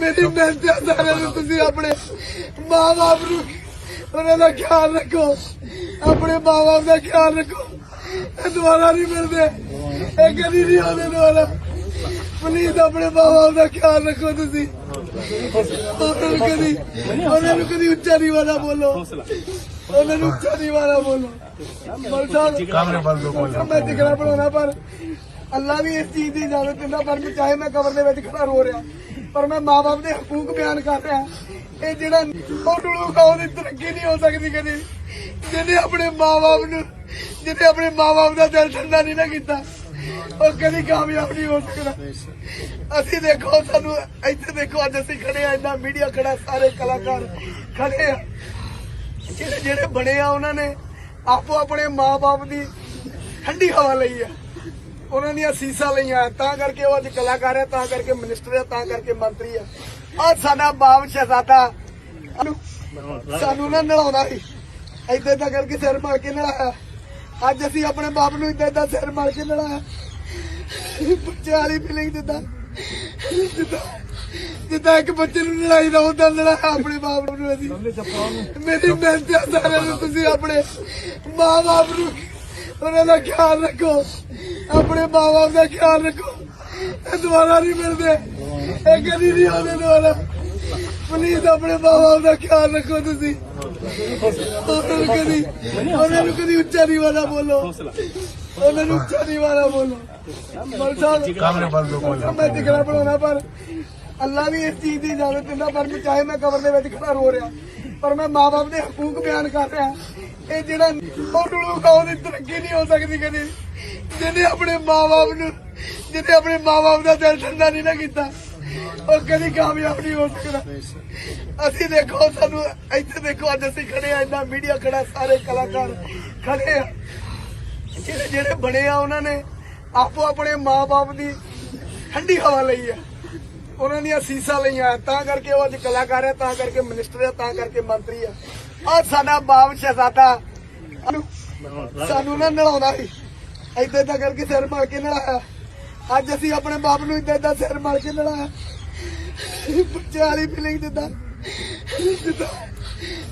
ਮੇਰੀ ਆ ਸਾਰਿਆਂ ਨੂੰ ਤੁਸੀਂ ਆਪਣੇ ਮਾਂ-ਬਾਪ ਨੂੰ ਉਹਨਾਂ ਦਾ ਖਿਆਲ ਰੱਖੋ। ਆਪਣੇ ਮਾਂ-ਬਾਪ ਦਾ ਖਿਆਲ ਰੱਖੋ। ਇਹ ਦੁਬਾਰਾ ਨਹੀਂ ਮਿਲਦੇ। ਇਹ ਕਦੀ ਨਹੀਂ ਆਉਂਦੇ ਦੁਬਾਰਾ। ਪਲੀਜ਼ ਆਪਣੇ ਮਾਂ-ਬਾਪ ਦਾ ਖਿਆਲ ਰੱਖੋ ਤੁਸੀਂ। ਉਹਨਾਂ ਨੂੰ ਕਦੀ ਉਹਨਾਂ ਨੂੰ ਕਦੀ ਉੱਚਾ ਨਹੀਂ ਵਾਲਾ ਬੋਲੋ। ਉਹਨਾਂ ਨੂੰ ਉੱਚਾ ਨਹੀਂ ਵਾਲਾ ਬੋਲੋ। ਸਾਹਿਬ ਕਾਮਰੇ ਬੰਦ ਕੋਈ ਮੈਂ ਦਿਖਣਾ ਬਣਾਉਣਾ ਪਰ ਅੱਲਾ ਵੀ ਇਸ ਚੀਜ਼ ਦੀ ਇਜਾਜ਼ਤ ਦਿੰਦਾ ਪਰ ਚਾਹੇ ਮੈਂ ਕਬਰ ਦੇ ਵਿੱਚ ਖੜਾ ਰੋ ਰਿਹਾ। ਪਰ ਮੈਂ ਮਾਪੇ ਦੇ ਹਕੂਕ ਬਿਆਨ ਕਰ ਰਿਹਾ। ਇਹ ਜਿਹੜਾ ਉਹ ਟੁਲੂ ਖਾਉ ਦੀ ਤਰੱਕੀ ਨਹੀਂ ਹੋ ਸਕਦੀ ਕਦੇ। ਜਿਹਨੇ ਆਪਣੇ ਮਾਪੇ ਨੂੰ ਜਿਹਨੇ ਆਪਣੇ ਮਾਪੇ ਦਾ ਦਿਲ ਠੰਡਾ ਨਹੀਂ ਨਾ ਕੀਤਾ, ਉਹ ਕਦੀ ਕਾਮਯਾਬ ਨਹੀਂ ਹੋ ਸਕਦਾ। ਅਸੀਂ ਦੇਖੋ, ਸਾਨੂੰ ਇੱਥੇ ਦੇਖੋ, ਅੱਜ ਅਸੀਂ ਖੜੇ ਆ ਇੰਨਾ ਮੀਡੀਆ ਖੜਾ, ਸਾਰੇ ਕਲਾਕਾਰ ਖੜੇ ਆ। ਜਿਹੜੇ ਜਿਹੜੇ ਬਣੇ ਆ ਉਹਨਾਂ ਨੇ ਆਪੋ ਆਪਣੇ ਮਾਪੇ ਦੀ ਠੰਡੀ ਹਵਾ ਲਈ ਆ। ਉਹਨਾਂ ਦੀਆਂ ਸੀਸਾਂ ਲਈਆਂ ਤਾਂ ਕਰਕੇ ਉਹ ਅੱਜ ਕਲਾਕਾਰ ਹੈ ਤਾਂ ਕਰਕੇ ਮਿਨਿਸਟਰ ਹੈ ਤਾਂ ਕਰਕੇ ਮੰਤਰੀ ਹੈ। ਆ ਸਾਡਾ ਬਾਪ ਸ਼ਹਜ਼ਾਦਾ। ਸਾਨੂੰ- ਨਾ ਨਲਾਉਂਦਾ ਸੀ। ਏਦਾਂ ਏਦਾਂ ਕਰਕੇ ਸਿਰ ਮਾਰ ਕੇ ਨਲਾਇਆ ਅੱਜ ਅਸੀਂ ਆਪਣੇ ਬਾਪ ਨੂੰ ਏਦਾਂ ਏਦਾਂ ਸਿਰ ਮਾਰ ਕੇ ਨਲਾਇਆ ਬੱਚੇ ਵਾਲੀ ਫੀਲਿੰਗ ਜਿੱਦਾਂ ਜਿੱਦਾਂ ਜਿੱਦਾਂ ਇੱਕ ਬੱਚੇ ਨੂੰ ਲੜਾਈ ਦਾ ਹੁੰਦਾ ਲੜਾਇਆ ਆਪਣੇ ਬਾਪ ਨੂੰ ਅਸੀਂ। ਮੇਰੀ ਮਿਹਨਤ ਆ ਸਾਰਿਆਂ ਨੂੰ ਤੁਸੀਂ ਆਪਣੇ ਮਾਂ-ਬਾਪ ਨੂੰ ਉਹਨਾਂ ਦਾ ਖਿਆਲ ਰੱਖੋ। ਆਪਣੇ ਮਾਂ-ਬਾਪ ਦਾ ਖਿਆਲ ਰੱਖੋ। ਇਹ ਦੁਬਾਰਾ ਨਹੀਂ ਮਿਲਦੇ। ਇਹ ਕਦੀ ਨਹੀਂ ਆਉਂਦੇ ਦੁਬਾਰਾ। ਪਲੀਜ਼ ਆਪਣੇ ਮਾਂ-ਬਾਪ ਦਾ ਖਿਆਲ ਰੱਖੋ ਤੁਸੀਂ। ਉਹਨਾਂ ਨੂੰ ਕਦੀ ਉਹਨਾਂ ਨੂੰ ਕਦੀ ਉੱਚਾ ਨਹੀਂ ਵਾਲਾ ਬੋਲੋ। ਉਹਨਾਂ ਨੂੰ ਉੱਚਾ ਨਹੀਂ ਵਾਲਾ ਬੋਲੋ। ਮੈਂ ਦਿਖਣਾ ਬਣਾਉਣਾ ਪਰ ਅੱਲਾ ਵੀ ਇਸ ਚੀਜ਼ ਦੀ ਇਜਾਜ਼ਤ ਦਿੰਦਾ ਪਰ ਮੈਂ ਚਾਹੇ ਮੈਂ ਕਬਰ ਦੇ ਵਿੱਚ ਖੜਾ ਰੋ ਰਿਹਾ ਪਰ ਮੈਂ ਮਾਪੇ ਦੇ ਹਕੂਕ ਬਿਆਨ ਕਰ ਰਿਹਾ। ਇਹ ਜਿਹੜਾ ਉਹ ਟੁਲੂ ਦੀ ਤਰੱਕੀ ਨਹੀਂ ਹੋ ਸਕਦੀ ਕਦੇ। ਜਿਹਨੇ ਆਪਣੇ ਮਾਪੇ ਨੂੰ ਜਿਹਨੇ ਆਪਣੇ ਮਾਪੇ ਦਾ ਦਿਲ ਠੰਡਾ ਨਹੀਂ ਨਾ ਕੀਤਾ, ਉਹ ਕਦੀ ਕਾਮਯਾਬ ਨਹੀਂ ਹੋ ਸਕਦਾ। ਅਸੀਂ ਦੇਖੋ, ਸਾਨੂੰ ਇੱਥੇ ਦੇਖੋ, ਅੱਜ ਅਸੀਂ ਖੜੇ ਆ, ਇੰਨਾ ਮੀਡੀਆ ਖੜਾ, ਸਾਰੇ ਕਲਾਕਾਰ ਖੜੇ ਆ। ਜਿਹੜੇ ਜਿਹੜੇ ਬਣੇ ਆ ਉਹਨਾਂ ਨੇ ਆਪੋ ਆਪਣੇ ਮਾਪੇ ਦੀ ਠੰਡੀ ਹਵਾ ਲਈ ਆ। ਉਹਨਾਂ ਦੀਆਂ ਸੀਸਾਂ ਲਈਆਂ ਤਾਂ ਕਰਕੇ ਉਹ ਅੱਜ ਕਲਾਕਾਰ ਹੈ ਤਾਂ ਕਰਕੇ ਮਿਨਿਸਟਰ ਹੈ ਤਾਂ ਕਰਕੇ ਮੰਤਰੀ ਹੈ। ਆ ਸਾਡਾ ਬਾਪ ਸ਼ਹਜ਼ਾਦਾ ਸਾਨੂੰ- ਨਾ ਨਲਾਉਂਦਾ ਸੀ। ਏਦਾਂ ਏਦਾਂ ਕਰਕੇ ਸਿਰ ਮਾਰ ਕੇ ਨਲਾਇਆ ਅੱਜ ਅਸੀਂ ਆਪਣੇ ਬਾਪ ਨੂੰ ਏਦਾਂ ਏਦਾਂ ਸਿਰ ਮਾਰ ਕੇ ਨਲਾਇਆ ਬੱਚੇ ਵਾਲੀ ਫੀਲਿੰਗ ਜਿੱਦਾਂ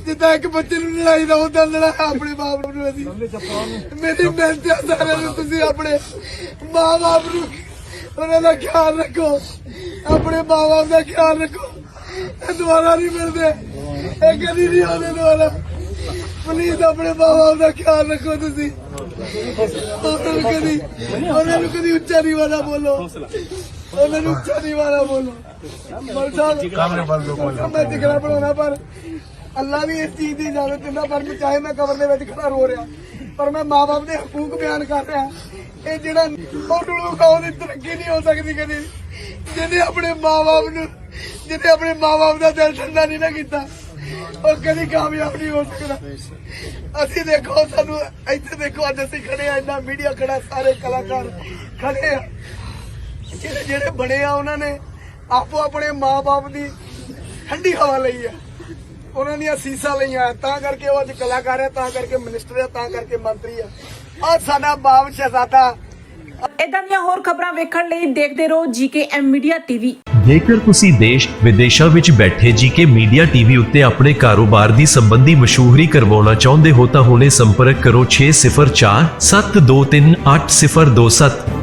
ਜਿੱਦਾਂ ਇੱਕ ਬੱਚੇ ਨੂੰ ਲੜਾਈ ਦਾ ਹੁੰਦਾ ਲੜਾਇਆ ਆਪਣੇ ਬਾਪ ਨੂੰ ਅਸੀਂ। ਮੇਰੀ ਮਿਹਨਤ ਆ ਸਾਰਿਆਂ ਨੂੰ ਤੁਸੀਂ ਆਪਣੇ ਮਾਂ-ਬਾਪ ਨੂੰ ਉਹਨਾਂ ਦਾ ਖਿਆਲ ਰੱਖੋ। ਆਪਣੇ ਮਾਂ-ਬਾਪ ਦਾ ਖਿਆਲ ਰੱਖੋ। ਇਹ ਦੁਬਾਰਾ ਨਹੀਂ ਮਿਲਦੇ। ਇਹ ਕਦੀ ਨਹੀਂ ਆਉਂਦੇ ਦੁਬਾਰਾ। ਪਲੀਜ਼ ਆਪਣੇ ਮਾਂ-ਬਾਪ ਦਾ ਖਿਆਲ ਰੱਖੋ ਤੁਸੀਂ। ਉਹਨਾਂ ਨੂੰ ਕਦੀ ਉਹਨਾਂ ਨੂੰ ਕਦੀ ਉੱਚਾ ਨਹੀਂ ਵਾਲਾ ਬੋਲੋ। ਉਹਨਾਂ ਨੂੰ ਉੱਚਾ ਨਹੀਂ ਵਾਲਾ ਬੋਲੋ। ਮੈਂ ਦਿਖਣਾ ਬਣਾਉਣਾ ਪਰ ਅੱਲਾ ਵੀ ਇਸ ਚੀਜ਼ ਦੀ ਇਜਾਜ਼ਤ ਦਿੰਦਾ ਪਰ ਚਾਹੇ ਮੈਂ ਕਬਰ ਦੇ ਵਿੱਚ ਖੜਾ ਰੋ ਰਿਹਾ। ਪਰ ਮੈਂ ਮਾਪੇ ਦੇ ਹਕੂਕ ਬਿਆਨ ਕਰ ਰਿਹਾ। ਇਹ ਜਿਹੜਾ ਉਹ ਟੁਲੂ ਦੀ ਤਰੱਕੀ ਨਹੀਂ ਹੋ ਸਕਦੀ ਕਦੇ। ਜਿਹਨੇ ਆਪਣੇ ਮਾਪੇ ਨੂੰ ਜਿਹਨੇ ਆਪਣੇ ਮਾਪੇ ਦਾ ਦਿਲ ਠੰਡਾ ਨਹੀਂ ਨਾ ਕੀਤਾ, ਉਹ ਕਦੀ ਕਾਮਯਾਬ ਨਹੀਂ ਹੋ ਸਕਦਾ। ਅਸੀਂ ਦੇਖੋ, ਸਾਨੂੰ ਇੱਥੇ ਦੇਖੋ, ਅੱਜ ਅਸੀਂ ਖੜੇ ਆ ਇੰਨਾ ਮੀਡੀਆ ਖੜਾ, ਸਾਰੇ ਕਲਾਕਾਰ ਖੜੇ ਆ। ਜਿਹੜੇ ਜਿਹੜੇ ਬਣੇ ਆ ਉਹਨਾਂ ਨੇ ਆਪੋ ਆਪਣੇ ਮਾਪੇ ਦੀ ਠੰਡੀ ਹਵਾ ਲਈ ਆ। ਉਹਨਾਂ ਦੀਆਂ ਸੀਸਾਂ ਲਈਆਂ ਤਾਂ ਕਰਕੇ ਉਹ ਅੱਜ ਕਲਾਕਾਰ ਹੈ ਤਾਂ ਕਰਕੇ ਮਿਨਿਸਟਰ ਹੈ ਤਾਂ ਕਰਕੇ ਮੰਤਰੀ ਹੈ ਆ ਸਾਡਾ ਬਾਪ ਸ਼ਹਜ਼ਾਦਾ। ਇਦਾਂ ਦੀਆਂ ਹੋਰ ਖਬਰਾਂ ਵੇਖਣ ਲਈ ਦੇਖਦੇ ਰਹੋ ਜੀਕੇ ਮੀਡੀਆ ਟੀਵੀ। ਜੇਕਰ ਤੁਸੀਂ ਦੇਸ਼ ਵਿਦੇਸ਼ਾਂ ਵਿੱਚ ਬੈਠੇ ਜੀਕੇ ਮੀਡੀਆ ਟੀਵੀ ਉੱਤੇ ਆਪਣੇ ਕਾਰੋਬਾਰ ਦੀ ਸੰਬੰਧੀ ਮਸ਼ਹੂਰੀ ਕਰਵਾਉਣਾ ਚਾਹੁੰਦੇ ਹੋ ਤਾਂ ਹੁਣੇ ਸੰਪਰਕ ਕਰੋ 604 723 8027